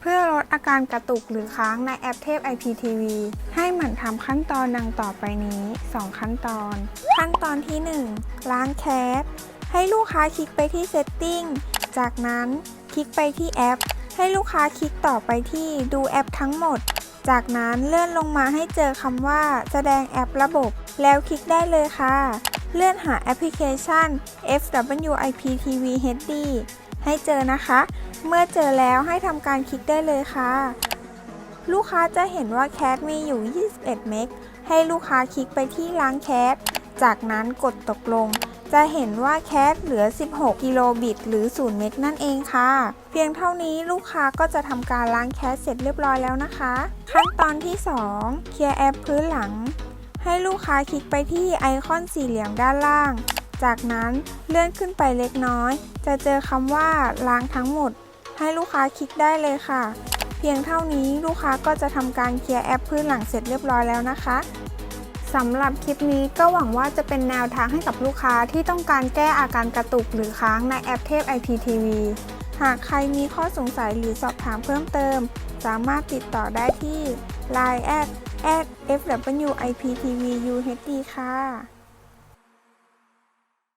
เพื่อลดอาการกระตุกหรือค้างในแอปเทพ IPTV ให้หมั่นทำขั้นตอนดังต่อไปนี้ 2 ขั้นตอน ขั้นตอนที่ 1 ล้างแคสให้ลูกค้าคลิกไปที่ Setting จากนั้นคลิกไปที่แอป ให้ลูกค้าคลิกต่อไปที่ดูแอปทั้งหมด จากนั้นเลื่อนลงมาให้เจอคำว่า แสดงแอประบบ แล้วคลิกได้เลยค่ะ เลื่อนหาแอปพลิเคชัน FWIPTV HD ให้เจอนะคะ เมื่อเจอแล้วให้ทำการคลิกได้เลยค่ะ ลูกค้าจะเห็นว่าแคสมีอยู่ 21 เมก ให้ลูกค้าคลิกไปที่ล้างแคส จากนั้นกดตกลง จะเห็นว่าแคสเหลือ 16 กิโลบิต หรือ 0 เมกนั่นเองค่ะ เพียงเท่านี้ลูกค้าก็จะทำการล้างแคสเสร็จเรียบร้อยแล้วนะคะ ขั้นตอนที่ 2 เคลียร์แอปพื้นหลัง ให้ลูกค้าคลิกไปที่ไอคอนสี่เหลี่ยมด้านล่าง จากนั้นเลื่อนขึ้นไปเล็กน้อย จะเจอคำว่าล้างทั้งหมด ให้ลูกค้าคลิกได้เลยค่ะ เพียงเท่านี้ลูกค้าก็จะทำการเคลียร์แอปพื้นหลังเสร็จเรียบร้อยแล้วนะคะสำหรับคลิปนี้ก็หวังว่าจะเป็นแนวทางให้กับลูกค้าที่ต้องการแก้อาการกระตุกหรือค้างในแอปเทพ IPTV หากใครมีข้อสงสัยหรือสอบถามเพิ่มเติม สามารถติดต่อได้ที่ Line at FWIPTVUHD ค่ะ